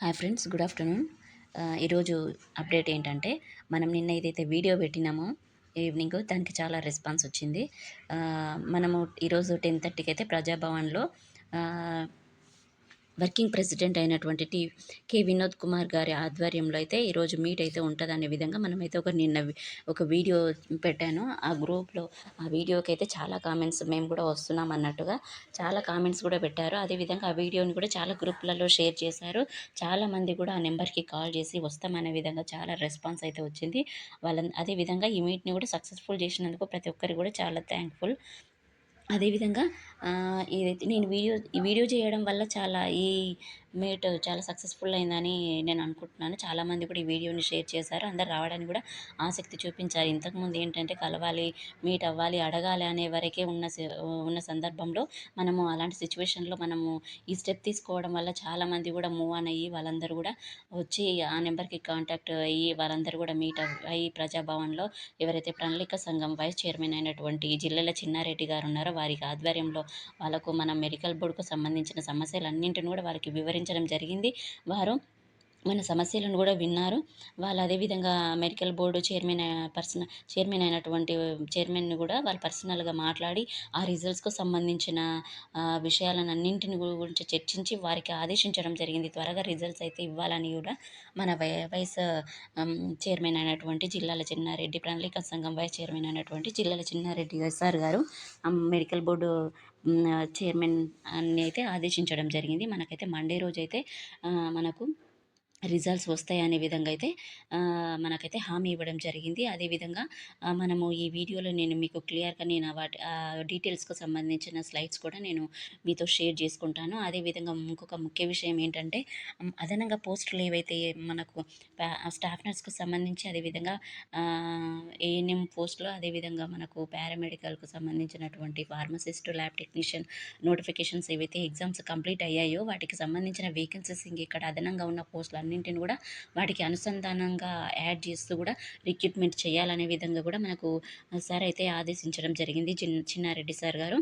Hi friends good afternoon. ఈరోజు update ఏంటంటే మనం నిన్న ఏదైతే వీడియో పెట్టినామో ఈవినింగ్ దానికి చాలా రెస్పాన్స్ వచ్చింది. మనము ఈరోజు టెన్ థర్టీకి అయితే ప్రజాభవన్లో వర్కింగ్ ప్రెసిడెంట్ అయినటువంటి టీ కె వినోద్ కుమార్ గారి ఆధ్వర్యంలో అయితే ఈరోజు మీట్ అయితే ఉంటుంది అనే విధంగా మనమైతే ఒక నిన్న ఒక వీడియో పెట్టాను. ఆ గ్రూప్లో ఆ వీడియోకి అయితే చాలా కామెంట్స్ మేము కూడా వస్తున్నాం అన్నట్టుగా చాలా కామెంట్స్ కూడా పెట్టారు. అదేవిధంగా ఆ వీడియోని కూడా చాలా గ్రూప్లలో షేర్ చేశారు. చాలామంది కూడా ఆ నెంబర్కి కాల్ చేసి వస్తామనే విధంగా చాలా రెస్పాన్స్ అయితే వచ్చింది. వాళ్ళ అదేవిధంగా ఈ మీట్ని కూడా సక్సెస్ఫుల్ చేసినందుకు ప్రతి ఒక్కరికి కూడా చాలా థ్యాంక్ఫుల్. అదేవిధంగా ఏదైతే నేను వీడియో ఈ వీడియో చేయడం వల్ల చాలా ఈ మీట్ చాలా సక్సెస్ఫుల్ అయిందని నేను అనుకుంటున్నాను. చాలామంది కూడా ఈ వీడియోని షేర్ చేశారు. అందరు రావడానికి కూడా ఆసక్తి చూపించారు. ఇంతకుముందు ఏంటంటే కలవాలి మీట్ అవ్వాలి అడగాలి అనే వరకే ఉన్న ఉన్న సందర్భంలో మనము అలాంటి సిచ్యువేషన్లో మనము ఈ స్టెప్ తీసుకోవడం వల్ల చాలామంది కూడా మూవ్ ఆన్ అయ్యి వాళ్ళందరూ కూడా వచ్చి ఆ నెంబర్కి కాంటాక్ట్ అయ్యి వాళ్ళందరూ కూడా మీట్ అయ్యి ప్రజాభవన్లో ఎవరైతే ప్రణాళిక సంఘం వైస్ చైర్మన్ అయినటువంటి జిల్లాల చిన్నారెడ్డి గారు ఉన్నారో వారికి ఆధ్వర్యంలో వాళ్ళకు మన మెడికల్ బోర్డుకు సంబంధించిన సమస్యలన్నింటిని కూడా వారికి వివరించడం జరిగింది. వారు మన సమస్యలను కూడా విన్నారు. వాళ్ళు అదేవిధంగా medical board chairman person chairman అయినటువంటి చైర్మన్ కూడా వాళ్ళు పర్సనల్గా మాట్లాడి ఆ రిజల్ట్స్కు సంబంధించిన విషయాలను అన్నింటిని గురించి చర్చించి వారికి ఆదేశించడం జరిగింది. త్వరగా రిజల్ట్స్ అయితే ఇవ్వాలని కూడా మన వై వైస్ చైర్మన్ అయినటువంటి జిల్లాల చిన్నారెడ్డి ప్రణాళిక సంఘం వైస్ చైర్మన్ అయినటువంటి జిల్లాల చిన్నారెడ్డి సార్ గారు మెడికల్ బోర్డు చైర్మన్ అన్ని అయితే ఆదేశించడం జరిగింది. మనకైతే మండే రోజు అయితే మనకు రిజల్ట్స్ వస్తాయి అనే విధంగా అయితే మనకైతే హామీ ఇవ్వడం జరిగింది. అదేవిధంగా మనము ఈ వీడియోలో నేను మీకు క్లియర్గా నేను వాటి డీటెయిల్స్కు సంబంధించిన స్లైడ్స్ కూడా నేను మీతో షేర్ చేసుకుంటాను. అదేవిధంగా ఇంకొక ముఖ్య విషయం ఏంటంటే అదనంగా పోస్టులు ఏవైతే మనకు స్టాఫ్ నర్స్కు సంబంధించి అదేవిధంగా ఏఎన్ఎం పోస్టులు అదేవిధంగా మనకు పారామెడికల్కు సంబంధించినటువంటి ఫార్మసిస్ట్ ల్యాబ్ టెక్నీషియన్ నోటిఫికేషన్స్ ఏవైతే ఎగ్జామ్స్ కంప్లీట్ అయ్యాయో వాటికి సంబంధించిన వేకెన్సీస్ ఇంక ఇక్కడ అదనంగా ఉన్న పోస్టులు అన్నింటిని కూడా వాటికి అనుసంధానంగా యాడ్ చేస్తూ కూడా రిక్రూట్మెంట్ చేయాలనే విధంగా కూడా మనకు సార్ అయితే ఆదేశించడం జరిగింది. చిన్ చిన్నారెడ్డి సార్ గారు.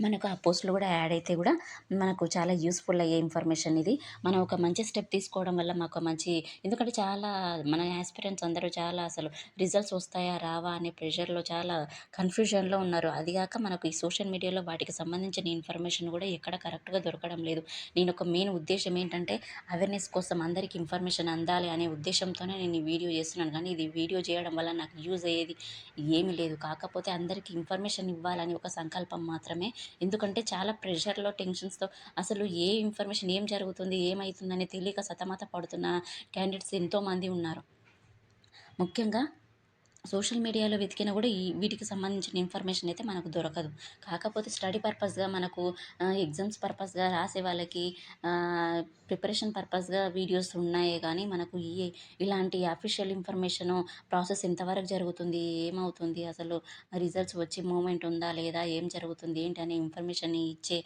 మనకు ఆ పోస్టులు కూడా యాడ్ అయితే కూడా మనకు చాలా యూస్ఫుల్ అయ్యే ఇన్ఫర్మేషన్ ఇది. మనం ఒక మంచి స్టెప్ తీసుకోవడం వల్ల మాకు మంచి ఎందుకంటే చాలా మన యాస్పిరెంట్స్ అందరూ చాలా అసలు రిజల్ట్స్ వస్తాయా రావా అనే ప్రెషర్లో చాలా కన్ఫ్యూజన్లో ఉన్నారు. అదిగాక మనకు ఈ సోషల్ మీడియాలో వాటికి సంబంధించిన ఇన్ఫర్మేషన్ కూడా ఎక్కడ కరెక్ట్గా దొరకడం లేదు. నేను ఒక మెయిన్ ఉద్దేశం ఏంటంటే అవేర్నెస్ కోసం అందరికీ ఇన్ఫర్మేషన్ అందాలి అనే ఉద్దేశంతోనే నేను ఈ వీడియో చేస్తున్నాను. కానీ ఇది వీడియో చేయడం వల్ల నాకు యూజ్ అయ్యేది ఏమీ లేదు. కాకపోతే అందరికీ ఇన్ఫర్మేషన్ ఇవ్వాలని ఒక సంకల్పం మాత్రమే ఎందుకంటే చాలా ప్రెషర్లో టెన్షన్స్తో అసలు ఏ ఇన్ఫర్మేషన్ ఏం జరుగుతుంది ఏమవుతుందని తెలియక సతమత పడుతున్న క్యాండిడేట్స్ ఎంతోమంది ఉన్నారు. ముఖ్యంగా సోషల్ మీడియాలో వెతికినా కూడా ఈ వీటికి సంబంధించిన ఇన్ఫర్మేషన్ అయితే మనకు దొరకదు. కాకపోతే స్టడీ పర్పస్గా మనకు ఎగ్జామ్స్ పర్పస్గా రాసే వాళ్ళకి ప్రిపరేషన్ పర్పస్గా వీడియోస్ ఉన్నాయి కానీ మనకు ఈ ఇలాంటి అఫీషియల్ ఇన్ఫర్మేషన్ ప్రాసెస్ ఎంతవరకు జరుగుతుంది ఏమవుతుంది అసలు రిజల్ట్స్ వచ్చే మూమెంట్ ఉందా లేదా ఏం జరుగుతుంది ఏంటి అనే ఇన్ఫర్మేషన్ ఇచ్చే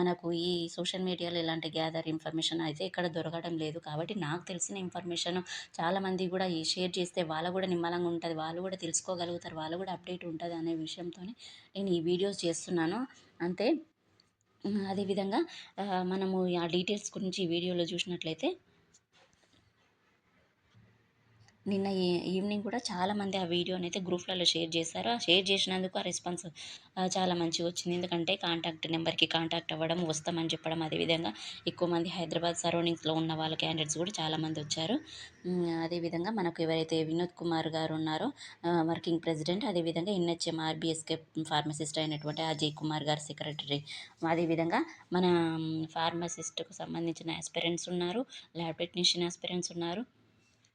మనకు ఈ సోషల్ మీడియాలో ఇలాంటి గ్యాదర్ ఇన్ఫర్మేషన్ అయితే ఇక్కడ దొరకడం లేదు. కాబట్టి నాకు తెలిసిన ఇన్ఫర్మేషన్ చాలామంది కూడా ఈ షేర్ చేస్తే వాళ్ళ కూడా నిమ్మలంగా ఉంటుంది. వాళ్ళు కూడా తెలుసుకోగలుగుతారు వాళ్ళు కూడా అప్డేట్ ఉంటుంది అనే విషయంతోనే నేను ఈ వీడియోస్ చేస్తున్నాను. అంతే. అదేవిధంగా మనము ఆ డీటెయిల్స్ గురించి ఈ వీడియోలో చూసినట్లయితే నిన్న ఈ ఈవినింగ్ కూడా చాలామంది ఆ వీడియోని అయితే గ్రూప్లలో షేర్ చేశారు. ఆ షేర్ చేసినందుకు ఆ రెస్పాన్స్ చాలా మంచిగా వచ్చింది. ఎందుకంటే కాంటాక్ట్ నెంబర్కి కాంటాక్ట్ అవ్వడం వస్తామని చెప్పడం అదేవిధంగా ఎక్కువ మంది హైదరాబాద్ సరౌండింగ్స్లో ఉన్న వాళ్ళ క్యాండిడేట్స్ కూడా చాలామంది వచ్చారు. అదేవిధంగా మనకు ఎవరైతే వినోద్ కుమార్ గారు ఉన్నారో వర్కింగ్ ప్రెసిడెంట్ అదేవిధంగా ఎన్హెచ్ఎం ఆర్బీఎస్కే ఫార్మసిస్ట్ అయినటువంటి అజయ్ కుమార్ గారు సెక్రటరీ. అదేవిధంగా మన ఫార్మసిస్ట్కు సంబంధించిన ఆస్పిరెంట్స్ ఉన్నారు ల్యాబ్ టెక్నీషియన్ ఆస్పిరెంట్స్ ఉన్నారు.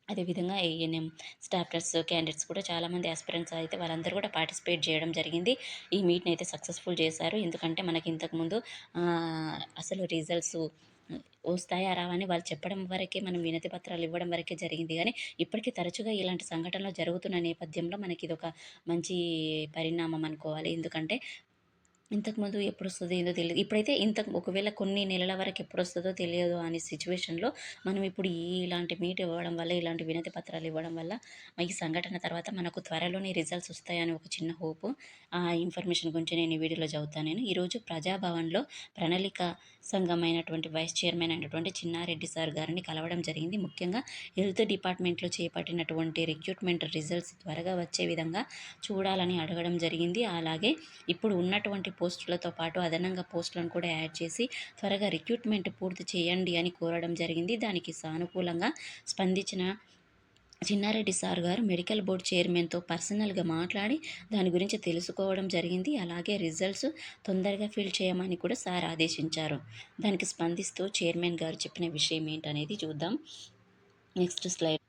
అదేవిధంగా ఏఎన్ఎం స్టాఫ్టర్స్ క్యాండిడేట్స్ కూడా చాలామంది ఆస్పిరెంట్స్ అయితే వాళ్ళందరూ కూడా పార్టిసిపేట్ చేయడం జరిగింది. ఈ మీట్ని అయితే సక్సెస్ఫుల్ చేశారు. ఎందుకంటే మనకి ఇంతకుముందు అసలు రిజల్ట్స్ వస్తాయా రావని వాళ్ళు చెప్పడం వరకే మనం వినతి పత్రాలు ఇవ్వడం వరకే జరిగింది. కానీ ఇప్పటికీ తరచుగా ఇలాంటి సంఘటనలు జరుగుతున్న నేపథ్యంలో మనకి ఇది ఒక మంచి పరిణామం అనుకోవాలి. ఎందుకంటే ఇంతకుముందు వస్తుందో ఏందో తెలియదు ఇప్పుడైతే ఇంత ఒకవేళ కొన్ని నెలల వరకు ఎప్పుడు వస్తుందో తెలియదు అనే సిచ్యువేషన్‌లో మనం ఇప్పుడు ఇలాంటి మీట్ ఇవ్వడం వల్ల, ఇలాంటి వినతి పత్రాలు ఇవ్వడం వల్ల ఈ సంఘటన తర్వాత మనకు త్వరలోనే రిజల్ట్స్ వస్తాయని ఒక చిన్న హోపు. ఆ ఇన్ఫర్మేషన్ గురించి నేను ఈ వీడియోలో చదువుతాను నేను. ఈరోజు ప్రజాభవన్‌లో ప్రణాళిక సంఘమైనటువంటి వైస్ చైర్మన్ అయినటువంటి చిన్నారెడ్డి సార్ గారిని కలవడం జరిగింది. ముఖ్యంగా హెల్త్ డిపార్ట్మెంట్‌లో చేపట్టినటువంటి రిక్రూట్మెంట్ రిజల్ట్స్ త్వరగా వచ్చే విధంగా చూడాలని అడగడం జరిగింది. అలాగే ఇప్పుడు ఉన్నటువంటి పోస్టులతో పాటు అదనంగా పోస్టులను కూడా యాడ్ చేసి త్వరగా రిక్రూట్మెంట్ పూర్తి చేయండి అని కోరడం జరిగింది. దానికి సానుకూలంగా స్పందించిన చిన్నారెడ్డి సార్ గారు మెడికల్ బోర్డ్ చైర్మన్‌తో పర్సనల్‌గా మాట్లాడి దాని గురించి తెలుసుకోవడం జరిగింది. అలాగే రిజల్ట్స్ తొందరగా ఫిల్ చేయమని కూడా సార్ ఆదేశించారు. దానికి స్పందిస్తూ చైర్మన్ గారు చెప్పిన విషయం ఏంటనేది చూద్దాం. Next slide.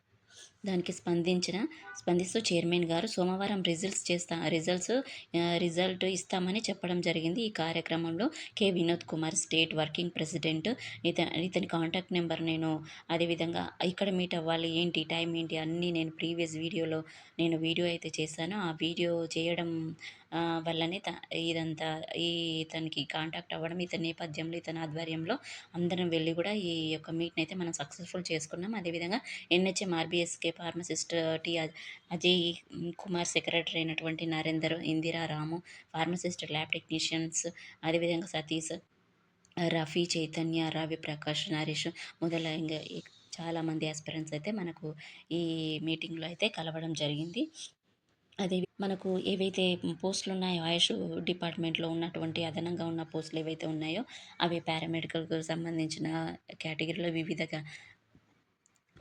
దానికి స్పందించిన స్పందిస్తూ చైర్మన్ గారు సోమవారం రిజల్ట్స్ చేస్తా రిజల్ట్స్ రిజల్ట్ ఇస్తామని చెప్పడం జరిగింది. ఈ కార్యక్రమంలో K. Vinod Kumar state working president ఇత ఇతని కాంటాక్ట్ నెంబర్ నేను అదేవిధంగా ఇక్కడ మీట్ అవ్వాలి ఏంటి టైం ఏంటి అన్నీ నేను ప్రీవియస్ వీడియోలో నేను వీడియో అయితే చేశాను. ఆ వీడియో చేయడం వల్లనే త ఇదంతా ఈ ఇతనికి కాంటాక్ట్ అవ్వడం ఇతని నేపథ్యంలో ఇతని ఆధ్వర్యంలో అందరం వెళ్ళి కూడా ఈ యొక్క మీట్‌ని అయితే మనం సక్సెస్‌ఫుల్ చేసుకున్నాం. అదేవిధంగా NHM RBSK pharmacist T Ajay Kumar secretary అయినటువంటి Narender, Indira, Ramu, pharmacist lab technicians అదేవిధంగా సతీష్, రఫీ, చైతన్య, రవి ప్రకాష్, నరేష్ మొదలైన చాలామంది ఆస్పిరెంట్స్ అయితే మనకు ఈ మీటింగ్‌లో అయితే కలవడం జరిగింది. అదే మనకు ఏవైతే పోస్టులు ఉన్నాయో ఆయుష్ డిపార్ట్మెంట్లో ఉన్నటువంటి అదనంగా ఉన్న పోస్టులు ఏవైతే ఉన్నాయో అవి పారామెడికల్‌కు సంబంధించిన కేటగిరీలో వివిధగా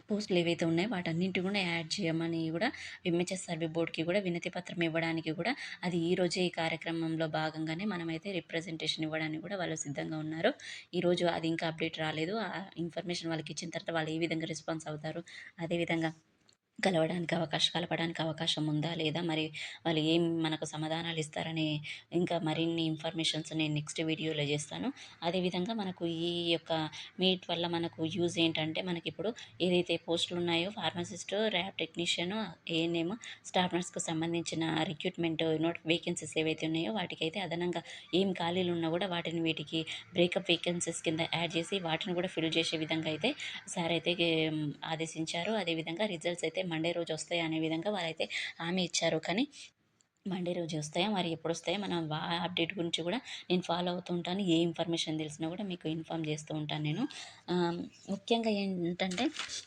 పోస్టులు ఏవైతే ఉన్నాయో వాటన్నింటి కూడా యాడ్ చేయమని కూడా ఎంహెచ్ఎస్ సర్వే బోర్డ్కి కూడా వినతి పత్రం ఇవ్వడానికి కూడా అది ఈరోజే ఈ కార్యక్రమంలో భాగంగానే మనమైతే రిప్రజెంటేషన్ ఇవ్వడానికి కూడా వాళ్ళు సిద్ధంగా ఉన్నారు. ఈరోజు అది ఇంకా అప్డేట్ రాలేదు. ఆ ఇన్ఫర్మేషన్ వాళ్ళకి ఇచ్చిన తర్వాత వాళ్ళు ఏ విధంగా రెస్పాన్స్ అవుతారు అదేవిధంగా కలవడానికి అవకాశం కలపడానికి అవకాశం ఉందా? లేదా మరి వాళ్ళు ఏం మనకు సమాధానాలు ఇస్తారని ఇంకా మరిన్ని ఇన్ఫర్మేషన్స్ నేను నెక్స్ట్ వీడియోలో చేస్తాను. అదేవిధంగా మనకు ఈ యొక్క మీట్ వల్ల మనకు యూజ్ ఏంటంటే మనకి ఇప్పుడు ఏదైతే పోస్టులు ఉన్నాయో pharmacist lab technician ANM staff నర్స్కు సంబంధించిన రిక్రూట్మెంట్ నోట్ వేకెన్సీస్ ఏవైతే ఉన్నాయో వాటికైతే అదనంగా ఏం ఖాళీలు ఉన్నా కూడా వాటిని వీటికి బ్రేకప్ వేకెన్సీస్ కింద యాడ్ చేసి వాటిని కూడా ఫిల్ చేసే విధంగా అయితే సార్ అయితే ఆదేశించారు. అదేవిధంగా రిజల్ట్స్ అయితే మండే రోజు వస్తాయి అనే విధంగా వాళ్ళైతే హామీ ఇచ్చారు. కానీ మండే రోజు వస్తాయా? మరి ఎప్పుడు వస్తాయో మన అప్డేట్ గురించి కూడా నేను ఫాలో అవుతూ ఉంటాను. ఏ ఇన్ఫర్మేషన్ తెలిసినా కూడా మీకు ఇన్ఫామ్ చేస్తూ ఉంటాను నేను. ముఖ్యంగా ఏంటంటే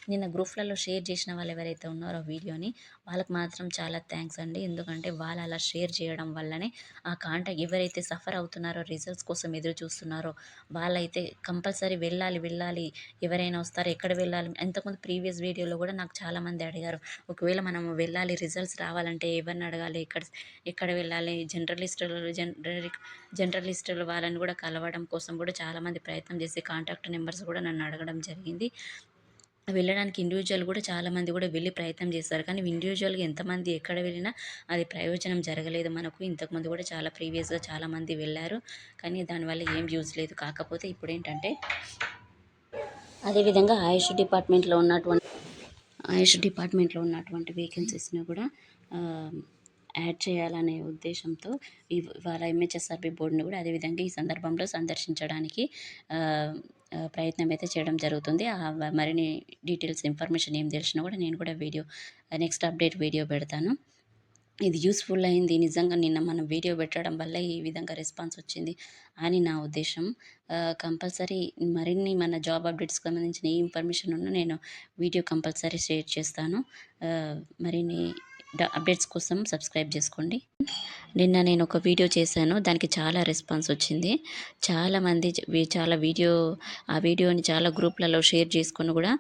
నిన్న గ్రూప్లలో షేర్ చేసిన వాళ్ళు ఎవరైతే ఉన్నారో వీడియోని వాళ్ళకి మాత్రం చాలా థ్యాంక్స్ అండి. ఎందుకంటే వాళ్ళు అలా షేర్ చేయడం వల్లనే ఆ కాంటాక్ట్ ఎవరైతే సఫర్ అవుతున్నారో రిజల్ట్స్ కోసం ఎదురు చూస్తున్నారో వాళ్ళైతే కంపల్సరీ వెళ్ళాలి వెళ్ళాలి. ఎవరైనా వస్తారు? ఎక్కడ వెళ్ళాలి? ఇంతకుముందు ప్రీవియస్ వీడియోలో కూడా నాకు చాలామంది అడిగారు. ఒకవేళ మనం వెళ్ళాలి రిజల్ట్స్ రావాలంటే ఎవరిని అడగాలి? ఎక్కడ ఎక్కడ వెళ్ళాలి? జనరలిస్టులు జనరల్ జనరలిస్టులు వాళ్ళని కూడా కలవడం కోసం కూడా చాలామంది ప్రయత్నం చేసి కాంటాక్ట్ నెంబర్స్ కూడా నన్ను అడగడం జరిగింది. వెళ్ళడానికి ఇండివిజువల్ కూడా చాలామంది కూడా వెళ్ళి ప్రయత్నం చేస్తారు కానీ ఇండివిజువల్గా ఎంతమంది ఎక్కడ వెళ్ళినా అది ప్రయోజనం జరగలేదు మనకు. ఇంతకుముందు కూడా చాలా ప్రీవియస్గా చాలామంది వెళ్ళారు. కానీ దానివల్ల ఏం యూజ్ లేదు. కాకపోతే ఇప్పుడు ఏంటంటే అదేవిధంగా ఆయుష్ డిపార్ట్మెంట్లో ఉన్నటువంటి ఆయుష్ డిపార్ట్మెంట్లో ఉన్నటువంటి వేకెన్సీస్ని కూడా యాడ్ చేయాలనే ఉద్దేశంతో ఇవాళ ఎంహెచ్ఎస్ఆర్బి బోర్డుని కూడా అదేవిధంగా ఈ సందర్భంలో సందర్శించడానికి ప్రయత్నం అయితే చేయడం జరుగుతుంది. మరిన్ని డీటెయిల్స్ ఇన్ఫర్మేషన్ ఏం తెలిసినా కూడా నేను కూడా వీడియో నెక్స్ట్ అప్డేట్ వీడియో పెడతాను. ఇది యూస్ఫుల్ అయింది. నిజంగా నిన్న మనం వీడియో పెట్టడం వల్ల ఈ విధంగా రెస్పాన్స్ వచ్చింది అని నా ఉద్దేశం. కంపల్సరీ మరిన్ని మన జాబ్ అప్డేట్స్కి సంబంధించిన ఏ ఇన్ఫర్మేషన్ ఉన్నా నేను వీడియో కంపల్సరీ షేర్ చేస్తాను. మరిన్ని అప్డేట్స్ కోసం సబ్స్క్రైబ్ చేసుకోండి. నిన్న నేను ఒక వీడియో చేశాను. దానికి చాలా రెస్పాన్స్ వచ్చింది. చాలామంది చాలా వీడియో ఆ వీడియోని చాలా గ్రూప్లలో షేర్ చేసుకొని కూడా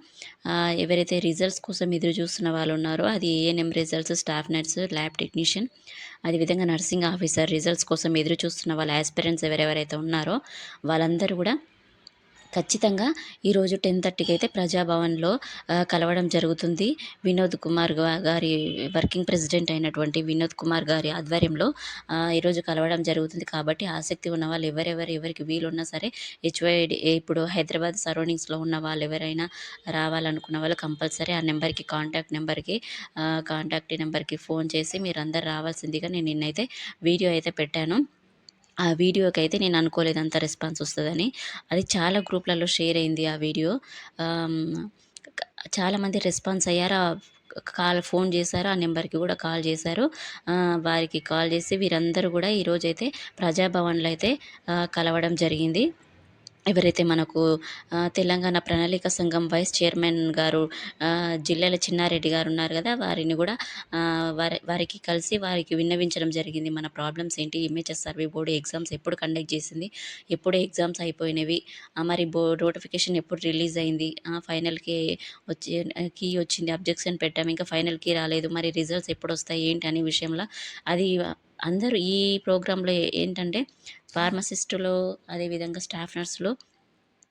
ఎవరైతే రిజల్ట్స్ కోసం ఎదురు చూస్తున్న వాళ్ళు ఉన్నారో అది ANM results staff nurse lab technician అదేవిధంగా నర్సింగ్ ఆఫీసర్ రిజల్ట్స్ కోసం ఎదురు చూస్తున్న వాళ్ళ ఆస్పిరెంట్స్ ఎవరెవరైతే ఉన్నారో వాళ్ళందరూ కూడా ఖచ్చితంగా ఈరోజు టెన్ థర్టీకి అయితే ప్రజాభవన్లో కలవడం జరుగుతుంది. వినోద్ కుమార్ గారి వర్కింగ్ ప్రెసిడెంట్ అయినటువంటి వినోద్ కుమార్ గారి ఆధ్వర్యంలో ఈరోజు కలవడం జరుగుతుంది. కాబట్టి ఆసక్తి ఉన్న వాళ్ళు ఎవరెవరు ఎవరికి వీలున్నా సరే హెచ్వైడి ఇప్పుడు హైదరాబాద్ సరౌండింగ్స్లో ఉన్న వాళ్ళు ఎవరైనా రావాలనుకున్న వాళ్ళు కంపల్సరీ ఆ నెంబర్కి కాంటాక్ట్ నెంబర్కి కాంటాక్ట్ నెంబర్కి ఫోన్ చేసి మీరు అందరు రావాల్సిందిగా నేను నిన్నైతే వీడియో అయితే పెట్టాను. ఆ వీడియోకైతే నేను అనుకోలేదు అంత రెస్పాన్స్ వస్తుందని. అది చాలా గ్రూప్లలో షేర్ అయింది ఆ వీడియో. చాలామంది రెస్పాన్స్ అయ్యారు. కాల్ ఫోన్ చేశారు. ఆ నెంబర్కి కూడా కాల్ చేశారు. వారికి కాల్ చేసి వీరందరూ కూడా ఈరోజైతే ప్రజాభవన్లో అయితే కలవడం జరిగింది. ఎవరైతే మనకు తెలంగాణ ప్రణాళిక సంఘం వైస్ చైర్మన్ గారు జిల్లాల చిన్నారెడ్డి గారు ఉన్నారు కదా వారిని కూడా వారి వారికి కలిసి వారికి విన్నవించడం జరిగింది. మన ప్రాబ్లమ్స్ ఏంటి? ఎంహెచ్ఎస్ సర్వే బోర్డు ఎగ్జామ్స్ ఎప్పుడు కండక్ట్ చేసింది? ఎప్పుడు ఎగ్జామ్స్ అయిపోయినవి? మరి బో నోటిఫికేషన్ ఎప్పుడు రిలీజ్ అయింది? ఫైనల్కి వచ్చి కీ వచ్చింది. అబ్జెక్షన్ పెట్టాము ఇంకా ఫైనల్ కీ రాలేదు. మరి రిజల్ట్స్ ఎప్పుడు వస్తాయి? ఏంటి? అనే విషయంలో అది అందరూ ఈ ప్రోగ్రాంలో ఏంటంటే ఫార్మసిస్టులు అదేవిధంగా స్టాఫ్ నర్సులు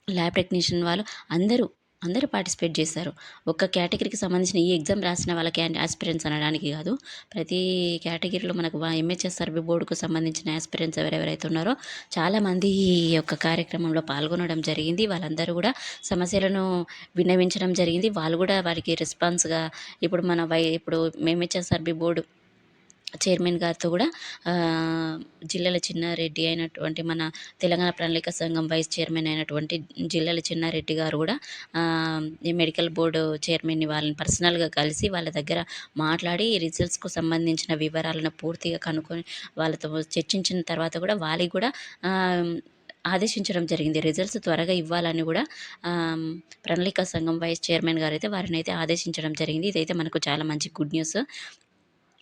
ల్యాబ్ టెక్నీషియన్ వాళ్ళు అందరూ అందరూ పార్టిసిపేట్ చేశారు. ఒక్క కేటగిరీకి సంబంధించిన ఈ ఎగ్జామ్ రాసిన వాళ్ళకి ఆస్పిరెంట్స్ అనడానికి కాదు. ప్రతి కేటగిరీలో మనకు ఎంహెచ్ఎస్ సర్వే బోర్డుకు సంబంధించిన ఆస్పిరెంట్స్ ఎవరెవరైతే ఉన్నారో చాలామంది ఈ యొక్క కార్యక్రమంలో పాల్గొనడం జరిగింది. వాళ్ళందరూ కూడా సమస్యలను విన్నవించడం జరిగింది. వాళ్ళు కూడా వారికి రెస్పాన్స్గా ఇప్పుడు మన వై ఇప్పుడు ఎంహెచ్ఎస్ సర్వే బోర్డు చైర్మన్ గారితో కూడా జిల్లల జిల్లాల చిన్నారెడ్డి అయినటువంటి మన తెలంగాణ ప్రణాళిక సంఘం వైస్ చైర్మన్ అయినటువంటి జిల్లాల చిన్నారెడ్డి గారు కూడా ఈ మెడికల్ బోర్డు చైర్మన్ని వాళ్ళని పర్సనల్గా కలిసి వాళ్ళ దగ్గర మాట్లాడి ఈ రిజల్ట్స్కు సంబంధించిన వివరాలను పూర్తిగా కనుక్కొని వాళ్ళతో చర్చించిన తర్వాత కూడా వాళ్ళకి కూడా ఆదేశించడం జరిగింది. రిజల్ట్స్ త్వరగా ఇవ్వాలని కూడా ప్రణాళిక సంఘం వైస్ చైర్మన్ గారు అయితే వారిని అయితే ఆదేశించడం జరిగింది. ఇదైతే మనకు చాలా మంచి గుడ్ న్యూస్.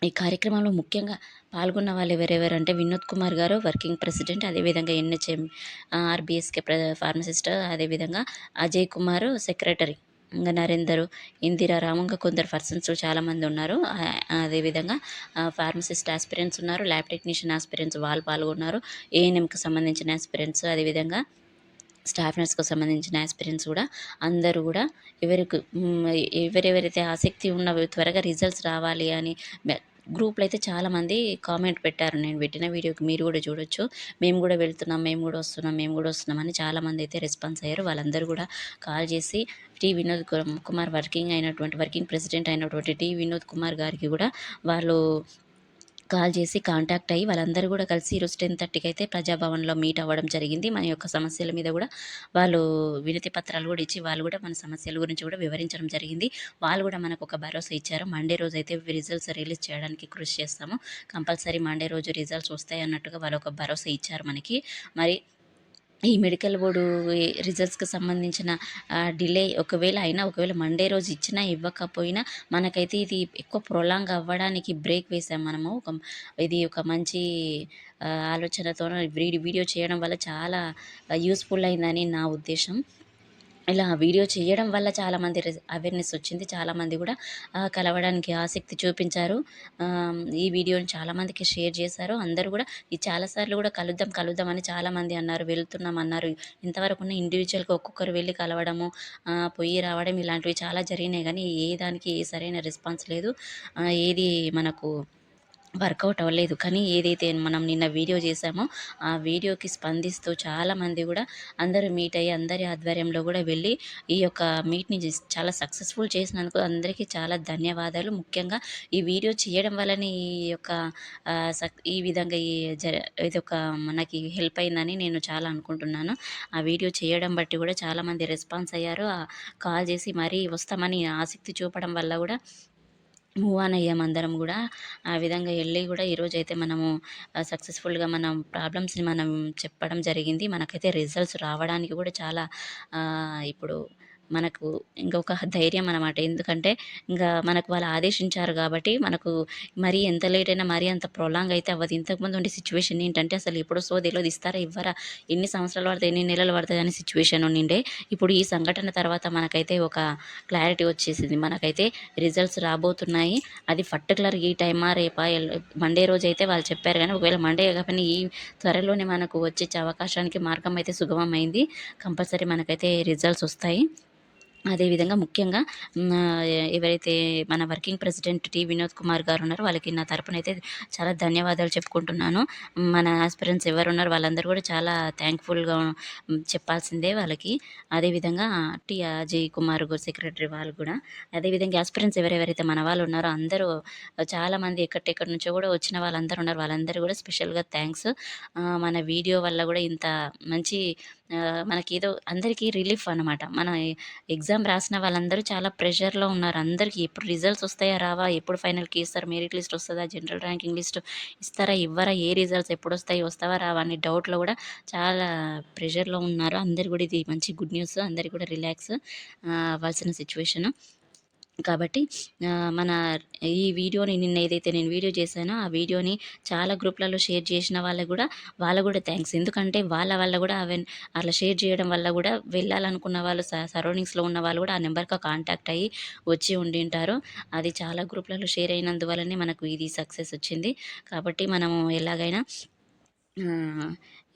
ఈ కార్యక్రమంలో ముఖ్యంగా పాల్గొన్న వాళ్ళు ఎవరెవరు అంటే వినోద్ కుమార్ గారు వర్కింగ్ ప్రెసిడెంట్ అదేవిధంగా ఎన్హెచ్ఎం ఆర్బిఎస్కే ప్ర ఫార్మసిస్ట్ అదేవిధంగా అజయ్ కుమార్ సెక్రటరీ ఇంకా నరేందర్ ఇందిరారాము ఇంకా కొందరు పర్సన్స్ చాలామంది ఉన్నారు. అదేవిధంగా ఫార్మసిస్ట్ ఆస్పిరెంట్స్ ఉన్నారు ల్యాబ్ టెక్నీషియన్ ఆస్పిరెంట్స్ వాళ్ళు పాల్గొన్నారు ఏఎన్ఎంకి సంబంధించిన ఆస్పిరెంట్స్ అదేవిధంగా స్టాఫ్ నర్స్కు సంబంధించిన ఆస్పిరెంట్స్ కూడా అందరూ కూడా ఎవరికి ఎవరెవరైతే ఆసక్తి ఉన్న త్వరగా రిజల్ట్స్ రావాలి అని గ్రూప్లో అయితే చాలామంది కామెంట్ పెట్టారు. నేను పెట్టిన వీడియోకి మీరు కూడా చూడొచ్చు. మేము కూడా వెళ్తున్నాం మేము కూడా వస్తున్నాం మేము కూడా వస్తున్నాం అని చాలామంది అయితే రెస్పాన్స్ అయ్యారు. వాళ్ళందరూ కూడా కాల్ చేసి టీ వినోద్ కుమార్ వర్కింగ్ అయినటువంటి వర్కింగ్ ప్రెసిడెంట్ అయినటువంటి టీ వినోద్ కుమార్ గారికి కూడా వాళ్ళు కాల్ చేసి కాంటాక్ట్ అయ్యి వాళ్ళందరూ కూడా కలిసి ఈరోజు టెన్ థర్టీకి అయితే ప్రజాభవన్లో మీట్ అవ్వడం జరిగింది. మన యొక్క సమస్యల మీద కూడా వాళ్ళు వినతి పత్రాలు కూడా ఇచ్చి వాళ్ళు కూడా మన సమస్యల గురించి కూడా వివరించడం జరిగింది. వాళ్ళు కూడా మనకు ఒక భరోసా ఇచ్చారు. మండే రోజు అయితే రిజల్ట్స్ రిలీజ్ చేయడానికి కృషి చేస్తాము. కంపల్సరీ మండే రోజు రిజల్ట్స్ వస్తాయి అన్నట్టుగా వాళ్ళు ఒక భరోసా ఇచ్చారు మనకి. మరి ఈ మెడికల్ బోర్డు రిజల్ట్స్కి సంబంధించిన డిలే ఒకవేళ అయినా ఒకవేళ మండే రోజు ఇచ్చినా ఇవ్వకపోయినా మనకైతే ఇది ఎక్కువ ప్రొలాంగ్ అవ్వడానికి బ్రేక్ వేసాం మనము. ఒక ఇది ఒక మంచి ఆలోచనతో వీడియో చేయడం వల్ల చాలా యూస్ఫుల్ అయిందని నా ఉద్దేశం. ఇలా వీడియో చేయడం వల్ల చాలామంది అవేర్నెస్ వచ్చింది. చాలామంది కూడా కలవడానికి ఆసక్తి చూపించారు. ఈ వీడియోని చాలామందికి షేర్ చేశారు. అందరూ కూడా ఈ చాలాసార్లు కూడా కలుద్దాం కలుద్దాం అని చాలామంది అన్నారు వెళ్తున్నాం అన్నారు. ఇంతవరకు ఉన్న ఇండివిజువల్గా ఒక్కొక్కరు వెళ్ళి కలవడము పొయ్యి పోయి రావడం ఇలాంటివి చాలా జరిగినాయి. కానీ ఏ దానికి ఏ సరైన రెస్పాన్స్ లేదు. ఏది మనకు వర్కౌట్ అవ్వలేదు. కానీ ఏదైతే మనం నిన్న వీడియో చేసామో ఆ వీడియోకి స్పందిస్తూ చాలామంది కూడా అందరూ మీట్ అయ్యి అందరి ఆధ్వర్యంలో కూడా వెళ్ళి ఈ యొక్క మీట్ని చాలా సక్సెస్ఫుల్ చేసినందుకు అందరికీ చాలా ధన్యవాదాలు. ముఖ్యంగా ఈ వీడియో చేయడం వల్లనే ఈ యొక్క ఈ విధంగా ఈ జ ఇది ఒక మనకి హెల్ప్ అయిందని నేను చాలా అనుకుంటున్నాను. ఆ వీడియో చేయడం బట్టి కూడా చాలామంది రెస్పాన్స్ అయ్యారు. కాల్ చేసి మరీ వస్తామని ఆసక్తి చూపడం వల్ల కూడా మూవ్ ఆన్ అయ్యాం అందరం కూడా. ఆ విధంగా వెళ్ళి కూడా ఈరోజు అయితే మనము సక్సెస్ఫుల్గా మనం ప్రాబ్లమ్స్ని మనం చెప్పడం జరిగింది. మనకైతే రిజల్ట్స్ రావడానికి కూడా చాలా ఇప్పుడు మనకు ఇంకొక ధైర్యం అనమాట ఎందుకంటే ఇంకా మనకు వాళ్ళు ఆదేశించారు కాబట్టి మనకు మరీ ఎంత లేట్ అయినా మరీ అంత ప్రొలాంగ్ అయితే అవ్వదు. ఇంతకుముందు ఉండే సిచ్యువేషన్ ఏంటంటే అసలు ఎప్పుడు సో తెలియదు ఇస్తారా ఇవ్వరా? ఎన్ని సంవత్సరాలు పడతాయి ఎన్ని నెలలు పడుతుంది అనే సిచ్యువేషన్ ఉండిండే. ఇప్పుడు ఈ సంఘటన తర్వాత మనకైతే ఒక క్లారిటీ వచ్చేసింది. మనకైతే రిజల్ట్స్ రాబోతున్నాయి. అది పర్టికులర్ ఈ టైమా రేపా మండే రోజు అయితే వాళ్ళు చెప్పారు కానీ ఒకవేళ మండే కాకపోయినా ఈ త్వరలోనే మనకు వచ్చే అవకాశానికి మార్గం అయితే సుగమమైంది. కంపల్సరీ మనకైతే రిజల్ట్స్ వస్తాయి. అదేవిధంగా ముఖ్యంగా ఎవరైతే మన working president T Vinod Kumar గారు ఉన్నారో వాళ్ళకి నా తరపున అయితే చాలా ధన్యవాదాలు చెప్పుకుంటున్నాను. మన ఆస్పిరెంట్స్ ఎవరు ఉన్నారు వాళ్ళందరూ కూడా చాలా థ్యాంక్ఫుల్గా చెప్పాల్సిందే వాళ్ళకి. అదేవిధంగా టి అజయ్ కుమార్ గారు సెక్రటరీ వాళ్ళు కూడా. అదేవిధంగా ఆస్పిరెంట్స్ ఎవరెవరైతే మన వాళ్ళు ఉన్నారో అందరూ చాలామంది ఎక్కడెక్కడి నుంచో కూడా వచ్చిన వాళ్ళందరూ ఉన్నారు. వాళ్ళందరూ కూడా స్పెషల్గా థ్యాంక్స్. మన వీడియో వల్ల కూడా ఇంత మంచి మనకేదో అందరికీ రిలీఫ్ అనమాట మన ఎగ్జామ్ రాసిన వాళ్ళందరూ చాలా ప్రెషర్లో ఉన్నారు. అందరికీ ఎప్పుడు రిజల్ట్స్ వస్తాయా రావా ఎప్పుడు ఫైనల్కి ఇస్తారు మెరిట్ లిస్ట్ వస్తుందా జనరల్ ర్యాంకింగ్ లిస్ట్ ఇస్తారా ఇవ్వరా ఏ రిజల్ట్స్ ఎప్పుడు వస్తాయి వస్తావా రావా అనే డౌట్లో కూడా చాలా ప్రెషర్లో ఉన్నారు. అందరు కూడా ఇది మంచి గుడ్ న్యూస్ అందరికి కూడా రిలాక్స్ అవ్వాల్సిన సిచ్యువేషన్. కాబట్టి మన ఈ వీడియోని నిన్న ఏదైతే నేను వీడియో చేశానో ఆ వీడియోని చాలా గ్రూప్లలో షేర్ చేసిన వాళ్ళకు కూడా వాళ్ళ కూడా థ్యాంక్స్ ఎందుకంటే వాళ్ళ వల్ల కూడా అవెన్ అలా షేర్ చేయడం వల్ల కూడా వెళ్ళాలనుకున్న వాళ్ళు సరౌండింగ్స్లో ఉన్న వాళ్ళు కూడా ఆ నెంబర్కి కాంటాక్ట్ అయ్యి వచ్చి ఉండి ఉంటారు అది చాలా గ్రూప్లలో షేర్ అయినందువల్లనే మనకు ఇది సక్సెస్ వచ్చింది. కాబట్టి మనము ఎలాగైనా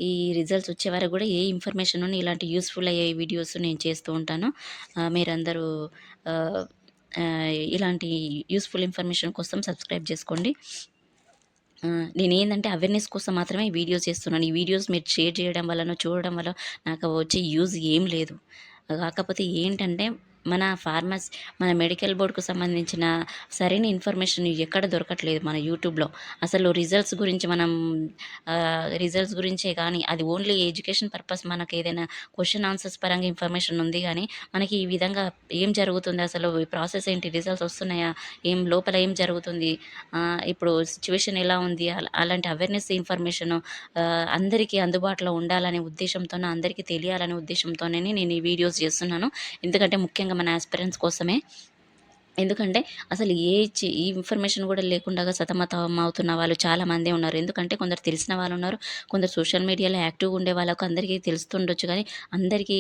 ఈ రిజల్ట్స్ వచ్చే వరకు కూడా ఏ ఇన్ఫర్మేషన్ ఇలాంటి యూస్ఫుల్ అయ్యే వీడియోస్ నేను చేస్తూ ఉంటాను. మీరందరూ ఇలాంటి యూస్ఫుల్ ఇన్ఫర్మేషన్ కోసం సబ్స్క్రైబ్ చేసుకోండి. నేను ఏంటంటే అవేర్నెస్ కోసం మాత్రమే వీడియోస్ చేస్తున్నాను. ఈ వీడియోస్ మీరు షేర్ చేయడం వలన చూడడం వల్ల నాకు వచ్చే యూజ్ ఏం లేదు. కాకపోతే ఏంటంటే మన ఫార్మసీ మన మెడికల్ బోర్డుకు సంబంధించిన సరైన ఇన్ఫర్మేషన్ ఎక్కడ దొరకట్లేదు మన యూట్యూబ్లో. అసలు రిజల్ట్స్ గురించి మనం రిజల్ట్స్ గురించే కానీ అది ఓన్లీ ఎడ్యుకేషన్ పర్పస్ మనకి ఏదైనా క్వశ్చన్ ఆన్సర్స్ పరంగా ఇన్ఫర్మేషన్ ఉంది కానీ మనకి ఈ విధంగా ఏం జరుగుతుంది? అసలు ఈ ప్రాసెస్ ఏంటి? రిజల్ట్స్ వస్తున్నాయా? ఏం లోపల ఏం జరుగుతుంది? ఇప్పుడు సిచ్యువేషన్ ఎలా ఉంది? అలా- అలాంటి అవేర్నెస్ ఇన్ఫర్మేషన్ అందరికీ అందుబాటులో ఉండాలనే ఉద్దేశంతోనే అందరికీ తెలియాలనే ఉద్దేశంతోనే నేను ఈ వీడియోస్ చేస్తున్నాను. ఎందుకంటే ముఖ్యంగా మన ఆస్పిరెంట్స్ కోసమే. ఎందుకంటే అసలు ఏ ఈ ఇన్ఫర్మేషన్ కూడా లేకుండా సతమతం అవుతున్న వాళ్ళు చాలామందే ఉన్నారు. ఎందుకంటే కొందరు తెలిసిన వాళ్ళు ఉన్నారు కొందరు సోషల్ మీడియాలో యాక్టివ్గా ఉండే వాళ్ళకు అందరికీ తెలుస్తుండొచ్చు కానీ అందరికీ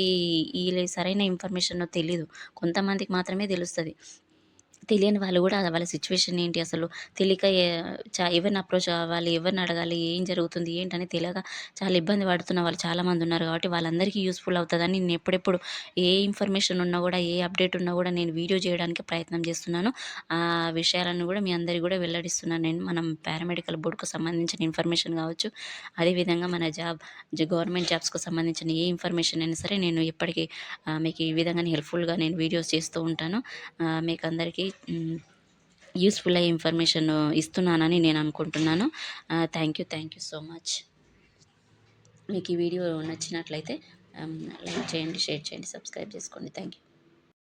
ఈ సరైన ఇన్ఫర్మేషన్ తెలీదు. కొంతమందికి మాత్రమే తెలుస్తుంది. తెలియని వాళ్ళు కూడా వాళ్ళ సిచ్యువేషన్ ఏంటి అసలు? తెలియక చా ఎవరిని అప్రోచ్ అవ్వాలి ఎవరిని అడగాలి? ఏం జరుగుతుంది? ఏంటని తెలియక చాలా ఇబ్బంది పడుతున్న వాళ్ళు చాలామంది ఉన్నారు కాబట్టి వాళ్ళందరికీ యూస్ఫుల్ అవుతుందని నేను ఎప్పుడెప్పుడు ఏ ఇన్ఫర్మేషన్ ఉన్నా కూడా ఏ అప్డేట్ ఉన్నా కూడా నేను వీడియో చేయడానికి ప్రయత్నం చేస్తున్నాను. ఆ విషయాలను కూడా మీ అందరికీ కూడా వెల్లడిస్తున్నాను. నేను మనం పారామెడికల్ బోర్డుకు సంబంధించిన ఇన్ఫర్మేషన్ కావచ్చు అదేవిధంగా మన జాబ్ గవర్నమెంట్ జాబ్స్కు సంబంధించిన ఏ ఇన్ఫర్మేషన్ అయినా సరే నేను ఎప్పటికీ మీకు ఈ విధంగా హెల్ప్ఫుల్గా నేను వీడియోస్ చేస్తూ ఉంటాను. మీకు అందరికీ యూస్ఫుల్ అయ్యే ఇన్ఫర్మేషన్ ఇస్తున్నానని నేను అనుకుంటున్నాను. Thank you thank you so much మీకు ఈ వీడియో నచ్చినట్లయితే లైక్ చేయండి షేర్ చేయండి సబ్స్క్రైబ్ చేసుకోండి. Thank you